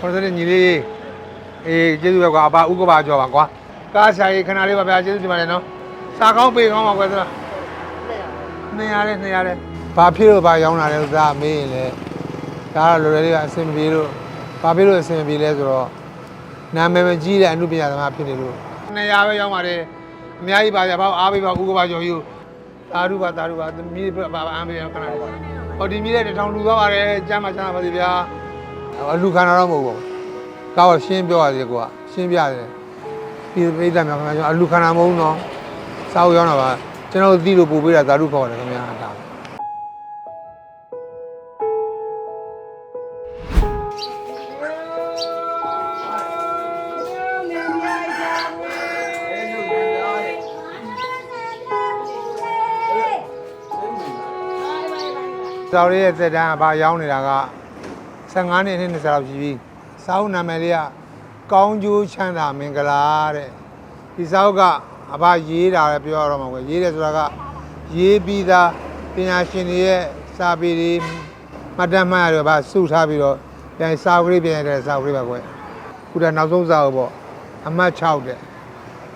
ခေါ်စတဲ့ညီလေးအေးကျေးဇူးပဲကွာအပါဥကပါကြောပါကွာကားဆိုင်ခဏလေးပါဗျာကျေးဇူးတင်ပါတယ်နော်စာကောင်းပေးကောင်းပါကွာသလားနေရတယ်နေရတယ်ဘာဖြစ်လို့ဘာရောင်းလာလဲဥစားမေးရင်လေဒါကတော့လွယ်လွယ်လေးကအဆင်မပြေလို့ဘာဖြစ်လို့အဆင်မပြေလဲဆိုတော့နာမည်မကြီးတဲ့အမှုပညာသမားဖြစ်နေလို့200ပဲရောင်းပါတယ်အများကြီးပါဗျာဘာအားပေးပါဥကပါကြောယူသာဓုပါသာဓုပါမိပါအားပေးရခဏလေးပါဟောဒီမိတဲ့တစ်ထောင်လူသွားပါတယ်ကျမ်းမှာကျမ်းပါပါစေဗျာ အလူခံတော့မဟုတ်ဘူး။ကောက်ရှင်းပြောရတယ်ကွာရှင်းပြတယ်။ဒီပိဋကမြောက်ခင်ဗျာကျွန်တော်အလူခံတာမဟုတ်ဘူးနော်။စာအုပ်ရောက်တာပါကျွန်တော်တို့သိလို့ပို့ပေးတာသာဓုခေါ်တယ်ခင်ဗျာဒါစာအုပ်ရဲ့သက်တမ်းကဘာရောက်နေတာက 15နှစ်နဲ့20လောက်ရှိပြီ။စာအုပ်နာမည်လေးကကောင်းကျိုးချမ်းသာမင်္ဂလာတဲ့။ဒီစာအုပ်ကအဘရေးတာလည်းပြောရတော့မှာကွယ်ရေးတယ်ဆိုတာကရေးပြီးသားပညာရှင်တွေရဲ့စာပေတွေမှတ်တမ်းမှတ်ရတော့ဗာစုထားပြီးတော့ပြန်စာအုပ်ကလေးပြန်ရတဲ့စာအုပ်ကလေးပါကွယ်။ခုတည်းနောက်ဆုံးစာအုပ်ပေါ့အမှတ်6တဲ့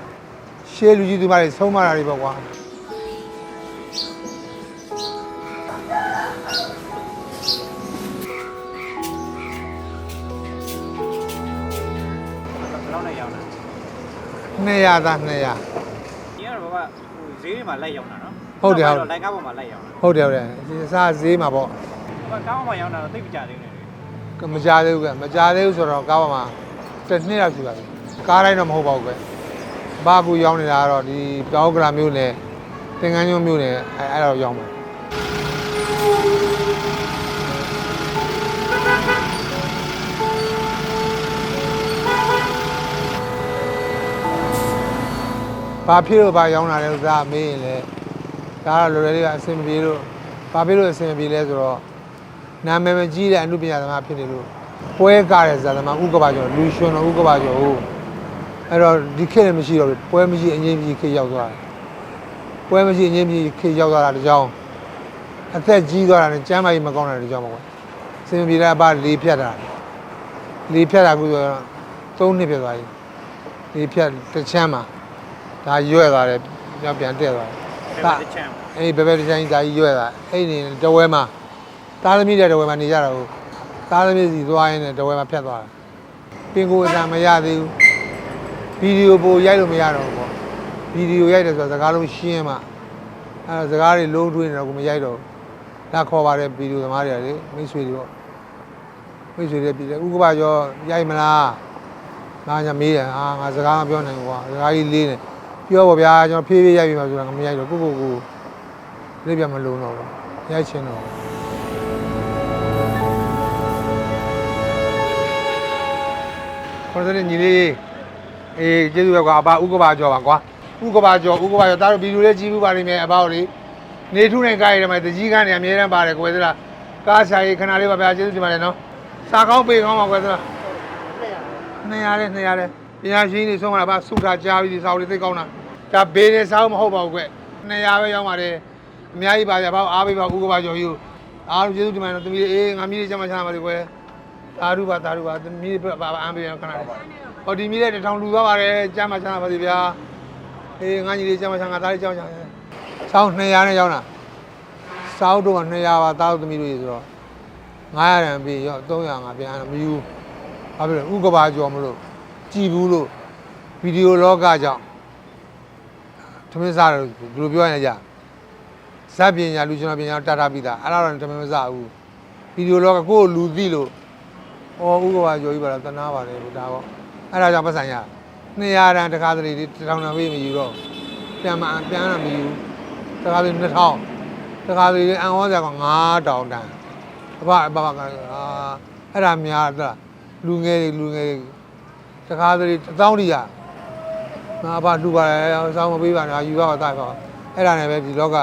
။ရှေးလူကြီးသူမတွေဆုံးမတာတွေပေါ့ကွာ။ ဘယ်လောက်နဲ့ရောင်းတာ200သား200 ဒီကတော့ဘာကဟိုဈေးတွေမှာလိုက်ရောင်းတာနော်ဟုတ်တယ်ဟုတ်တယ် လိုက်ကားပေါ်မှာလိုက်ရောင်းတာဟုတ်တယ်ဟုတ်တယ်ဒီစားဈေးမှာပေါ့ဘာကားပေါ်မှာရောင်းတာတော့သိပ်မကြသေးဘူးလေမကြသေးဘူးကမကြသေးဘူးဆိုတော့ကားပေါ်မှာတစ်နှစ်လောက်ရှိပါပြီကားတိုင်းတော့မဟုတ်ပါဘူးကွဘာကူရောက်နေတာကတော့ဒီပြောင်းကရာမျိုးနဲ့သင်္ကန်းညွန့်မျိုးနဲ့အဲအဲ့တော့ရောက်မှာ ဘာဖြစ်လို့ဘာရောက်လာလဲဥစားမေးရင်လေဒါကတော့လွယ်လွယ်လေးကအဆင်မပြေလို့ဘာဖြစ်လို့အဆင်မပြေလဲဆိုတော့နာမည်မကြီးတဲ့အမှုပညာသမားဖြစ်နေလို့ပွဲကားတဲ့ဇာသမားဥက္ကပါကျော်လူရှင်တော်ဥက္ကပါကျော်ဟုတ်အဲ့တော့ဒီခေတ်လည်းမရှိတော့ဘူးပွဲမရှိအငင်းကြီးခေတ်ရောက်သွားတယ်ပွဲမရှိအငင်းကြီးခေတ်ရောက်သွားတာတကြောင်အသက်ကြီးသွားတာနဲ့ကျမ်းမာရေးမကောင်းတာတကြောင်ပါကွာစင်ပြေတာပါလေးဖြတ်တာလေးဖြတ်တာကူဆိုတော့သုံးနှစ်ပြတ်သွားပြီလေးဖြတ်တစ်ချမ်းမှာ ဒါရွဲ့သွားတယ်ကြောက်ပြန်တက်သွားတယ်ဒါတစ်ချမ်းအဲ့ဒီဘယ်ဘယ်ဒီဇိုင်းဒါကြီးရွဲ့တာအဲ့ဒီတဝဲမှာသားသမီးတဲ့တဝဲမှာနေကြတာဟုတ်သားသမီးစီသွားရင်းနဲ့တဝဲမှာဖြတ်သွားတာပင်ကိုအတန်မရသေးဘူးဗီဒီယိုပိုရိုက်လို့မရတော့ဘူးပေါ့ဗီဒီယိုရိုက်တယ်ဆိုတော့စကားလုံးရှင်းမှအဲ့ဒါစကားတွေလုံးထွေးနေတော့ကိုမရိုက်တော့ဘူးလာခေါ်ပါတယ်ဗီဒီယိုသမားတွေကလေမိတ်ဆွေတွေပေါ့မိတ်ဆွေတွေပြည်တယ်ဥက္ကပကျော်ရိုက်မလားငါညာမေးတယ်အာငါစကားမပြောနိုင်ဘူးကွာစကားကြီးလေးနေ ပြောပါဗျာကျွန်တော်ဖြည်းဖြည်းရိုက်ပြီးမှဆိုတာငါမရိုက်တော့ကိုကိုကိုလေးပြမလုံးတော့ဘူးရိုက်ချင်းတော့ခေါ်တဲ့ညီလေးအေးကျေးဇူးပဲကွာအပါဥကပါကြောပါကွာဥကပါကြောဥကပါကြောဒါတို့ဗီဒီယိုလေးကြည့်မှုပါလိမ့်မယ်အပါတို့လေနေထုနဲ့ကားရတယ်မှာတကြီးကန်းနေအများတန်းပါတယ်ကွယ်သလားကားဆိုင်ခဏလေးပါဗျာကျေးဇူးတင်ပါတယ်နော်စာကောင်းပေးကောင်းပါကွယ်သလား200နဲ့200နဲ့ ပညာရှင်တွေဆုံးမတာပါစုထားကြားပြီးဒီစာအုပ်လေးသိကောင်းတာဒါဘေးနဲ့စာအုပ်မဟုတ်ပါဘူးကွယ်200ပဲရောင်းပါတယ်အများကြီးပါဗျာဘာအားပေးပါဥကပါကျော်ယူအားလုံးကျေးဇူးတင်ပါတယ်သမီးလေးအေးငါမီးလေးကျမချမ်းပါလေကွယ်သာဓုပါသာဓုပါသမီးလေးပါပါအမ်းပေးရခဏလေးဟောဒီမီးလေးတစ်ထောင်လူသွားပါတယ်ကျမချမ်းပါစေဗျာအေးငါညီလေးကျမချမ်းငါသားလေးကျမချမ်းစောင်း200နဲ့ရောင်းတာစောင်းတော့200ပါသားတို့သမီးတို့ရေဆိုတော့900ရန်ပြီးရော300ငါပြန်မယူဘာဖြစ်လဲဥကပါကျော်မလို့ ကြည်ဘူးလို့ဗီဒီယိုလောကကြောင့်သမင်းစားတယ်ဘယ်လိုပြောရလဲကြာဇက်ပညာလူကျွန်တော်ပညာတတ်တာပြီးသားအဲ့ဒါတော့တမင်မစဘူးဗီဒီယိုလောကကိုယ့်ကိုလူသိလို့ဟောဥက္ကပါကျော်ကြီးပါတော့တနာပါတယ်ဘုရားပေါ့အဲ့ဒါကြောင့်ပတ်ဆိုင်ရ200တန်တခါတလေဒီ1000တန်ပေးမယူတော့ပြန်မပြန်ရမယူတခါတလေ2000တခါတလေအန်ဟောစရာက9000တန်အဘအဘကအာအဲ့ဒါများလားလူငယ်တွေလူငယ်တွေ တခါတလေ1000တိရငါအဘလူပါတယ်စောင်းမပေးပါနဲ့ယူပါတော့တိုက်ပါအဲ့ဒါနဲ့ပဲဒီလောက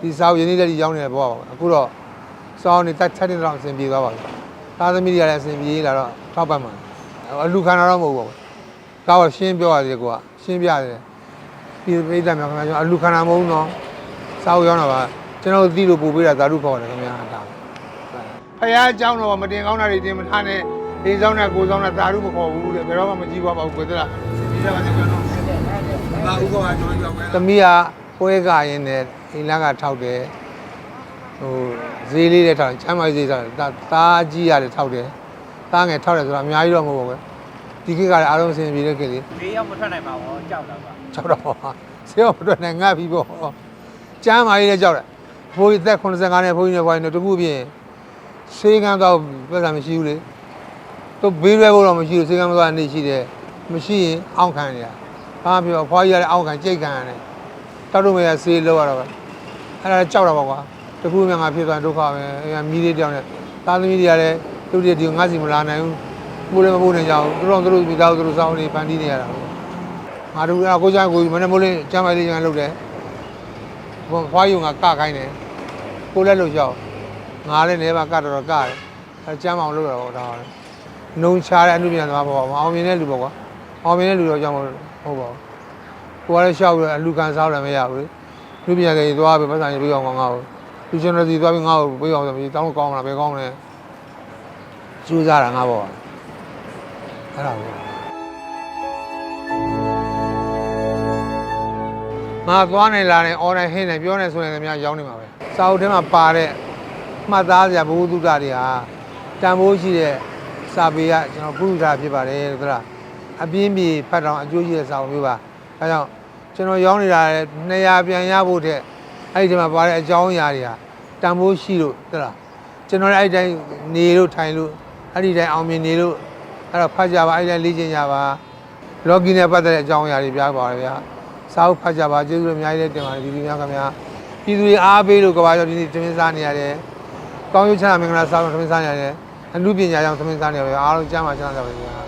ဒီစာအုပ်ရင်းနှီးလက်ကြီးရောင်းနေတဲ့ဘဝပါအခုတော့စာအုပ်နေတက်ချက်တင်တော့အဆင်ပြေသွားပါပြီသားသမီးတွေကလည်းအဆင်ပြေလာတော့ထောက်ပံ့ပါအလူခံတာတော့မဟုတ်ပါဘူးကောက်ရှင်းပြောရတယ်ကွာရှင်းပြရတယ်ဒီပိဋကမြောက်ခင်ဗျာကျွန်တော်အလူခံတာမဟုတ်ဘူးနော်စာအုပ်ရောင်းတာပါကျွန်တော်သိလို့ပို့ပေးတာသာဓုခေါ်တယ်ခင်ဗျာဒါဖះအကြောင်းတော့မတင်ကောင်းတာတွေတင်မထားနဲ့ ဖေးဆောင်နဲ့ကိုဆောင်နဲ့တာရုမခေါ်ဘူးတဲ့ဘယ်တော့မှမကြည့်ပါဘူးကိုသလားဒီကနေ့ကတော့ဘာဥက္ကဘာကြောကြောပဲသမီးကပွဲကရင်နဲ့အိမ်လန်းကထောက်တယ်ဟိုဈေးလေးလည်းထောက်တယ်ချမ်းမဈေးထောက်တယ်တာတာကြီးရတယ်ထောက်တယ်တာငယ်ထောက်တယ်ဆိုတာအများကြီးတော့မဟုတ်ပါဘူးဒီကိကလည်းအားလုံးအဆင်ပြေတဲ့ကိလေဘေးရောက်မထွက်နိုင်ပါဘူးကြောက်တာပါကြောက်တော့ဆေးရောမတွေ့နဲ့ငတ်ပြီပေါ့ကျမ်းမာကြီးလည်းကြောက်တယ်ဘိုးကြီးသက်85နဲ့ဘိုးကြီးနဲ့ဘွားကြီးနဲ့တခုပြင်ဆေးကန်းတော့ပြဿနာမရှိဘူးလေ သူဘေးရွယ်ဖို့တော့မရှိဘူးဆေးကန်းမသွားနေရှိတယ်မရှိရင်အောင့်ခံနေရဘာပြောဘွားကြီးကလည်းအောင့်ခံကြိတ်ခံရတယ်တောက်တော့မရဆေးလောက်ရတော့ပဲအဲ့ဒါကြောက်တာပေါ့ကွာတခုမှငါဖြစ်သွားဒုက္ခပဲအဲ့ဒါမီးလေးတောင်းနေသားသမီးတွေကလည်းသူတို့ဒီငါစီမလာနိုင်ဘူးပိုးလည်းမပိုးနိုင်ကြဘူးတို့တော့တို့ပြီးတော့တို့စောင်းနေဖန်တီးနေရတာငါတို့ကကိုကြိုင်ကိုမနေ့မိုးလေးကျမ်းမိုင်လေးကျန်လုပ်တယ်ဘွားဖွားယူငါကခိုင်းတယ်ကိုလည်းလှုပ်ရှောက်ငါလည်းနေပါကတော့တော့ကတယ်အဲကျမ်းမအောင်လုပ်ရတော့ဒါ နှုံချတဲ့အမှုပြန်သွားပေါ့မအောင်မြင်တဲ့လူပေါ့ကွာအောင်မြင်တဲ့လူတော့ကြောင့်မဟုတ်ပါဘူးကိုကလည်းရှောက်ရအလူခံစားလည်းမရဘူးလူပြန်ကြရင်သွားပြီးပတ်စံရေးပြီးအောင်ငါ့ကိုလူရှင်တော်စီသွားပြီးငါ့ကိုပြီးအောင်ဆိုပြီးတောင်းလို့ကောင်းမလားဘယ်ကောင်းလဲစူးစားတာငါပေါ့အဲ့ဒါပေါ့ငါသွားနေလာနေ online ဟင်းနေပြောနေဆိုနေသမျှရောင်းနေမှာပဲစာအုပ်ထဲမှာပါတဲ့မှတ်သားစရာဘုဟုတုတ္တတွေဟာတန်ဖိုးရှိတဲ့ စာပေကကျွန်တော်ပုရုထာဖြစ်ပါတယ်လို့ဆိုတာအပြင်းပြေဖတ်တော့အကျိုးရှိတဲ့စာအုပ်မျိုးပါအဲကြောင့်ကျွန်တော်ရောင်းနေတာလည်း200ပြန်ရဖို့တဲ့အဲ့ဒီထဲမှာပါတဲ့အကြောင်းအရာတွေဟာတန်ဖိုးရှိလို့ဟုတ်လားကျွန်တော်လည်းအဲ့ဒီတိုင်းနေလို့ထိုင်လို့အဲ့ဒီတိုင်းအောင်မြင်နေလို့အဲ့တော့ဖတ်ကြပါအဲ့ဒီတိုင်းလေ့ကျင့်ကြပါလော်ကီနဲ့ပတ်သက်တဲ့အကြောင်းအရာတွေပြပါရဗျာစာအုပ်ဖတ်ကြပါကျေးဇူးတော်အများကြီးလည်းတင်ပါတယ်ဒီဒီများခင်ဗျာပြည်သူတွေအားပေးလို့ကဘာကျော်ဒီနေ့သမင်းစားနေရတယ်ကောင်းကျိုးချမ်းသာမင်္ဂလာစားလို့သမင်းစားနေရတယ် အမှုပညာကြောင့်သမင်းစားနေရတယ်အားလုံးကျမ်းပါချမ်းသာပါဗျာ